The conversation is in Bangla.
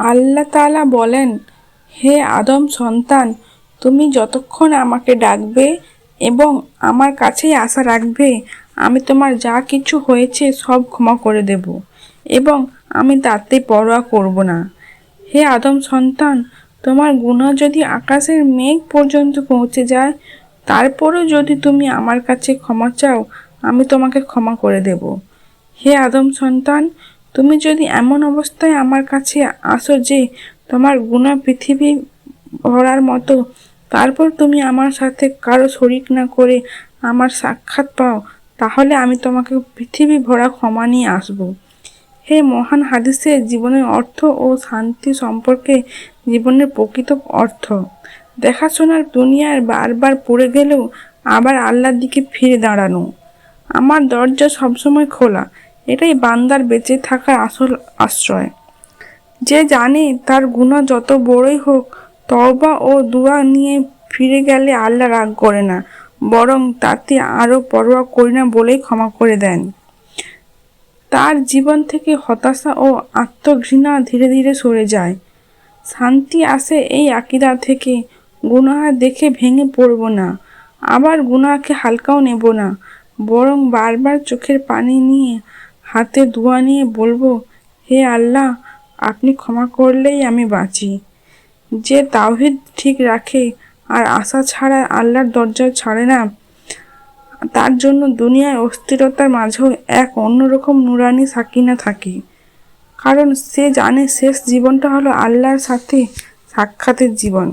আল্লাহ তাআলা বলেন, হে আদম সন্তান, তুমি যতক্ষণ আমাকে ডাকবে এবং আমার কাছেই আশা রাখবে, আমি তোমার যা কিছু হয়েছে সব ক্ষমা করে দেব এবং আমি তাতে পরোয়া করব না। হে আদম সন্তান, তোমার গুনাহ যদি আকাশের মেঘ পর্যন্ত পৌঁছে যায়, তারপরেও যদি তুমি আমার কাছে ক্ষমা চাও, আমি তোমাকে ক্ষমা করে দেব। হে আদম সন্তান তুমি যদি এমন অবস্থায় আমার কাছে আসো যে তোমার গুণা পৃথিবী ভরার মতো, তারপর তুমি আমার সাথে কারও শরিক না করে আমার সাক্ষাৎ পাও, তাহলে আমি তোমাকে পৃথিবী ভরা ক্ষমা নিয়ে আসব। হে মহান হাদিসে জীবনের অর্থ ও শান্তি সম্পর্কে জীবনের প্রকৃত অর্থ। দেখাশোনার দুনিয়ার বারবার পড়ে গেলেও আবার আল্লাহর দিকে ফিরে দাঁড়ানো। আমার দরজা সবসময় খোলা এটাই বান্দার বেঁচে থাকার আসল আশ্রয়। যে জানে তার গুণা যত বড়ই হোক, তওবা ও দুয়া নিয়ে ফিরে গেলে আল্লাহ রাগ করে না, বরং তাতে আরও পরোয়া করি না বলেই ক্ষমা করে দেন। তার জীবন থেকে হতাশা ও আত্মঘৃণা ধীরে ধীরে সরে যায়। শান্তি আসে এই আকিদা থেকে, গুনাহ দেখে ভেঙে পড়ব না, আবার গুনাহকে হালকাও নেব না, বরং বারবার চোখের পানি নিয়ে হাতে দোয়া নিয়ে বলব, হে আল্লাহ, আপনি ক্ষমা করলেই আমি বাঁচি। যে তাওহিদ ঠিক রাখে আর আশা ছাড়া আল্লাহর দরজা ছাড়ে না, তার জন্য দুনিয়ায় অস্থিরতার মাঝেও এক অন্যরকম নুরানি সাকিনা থাকে। কারণ সে জানে শেষ জীবনটা হলো আল্লাহর সাথে সাক্ষাতের জীবন।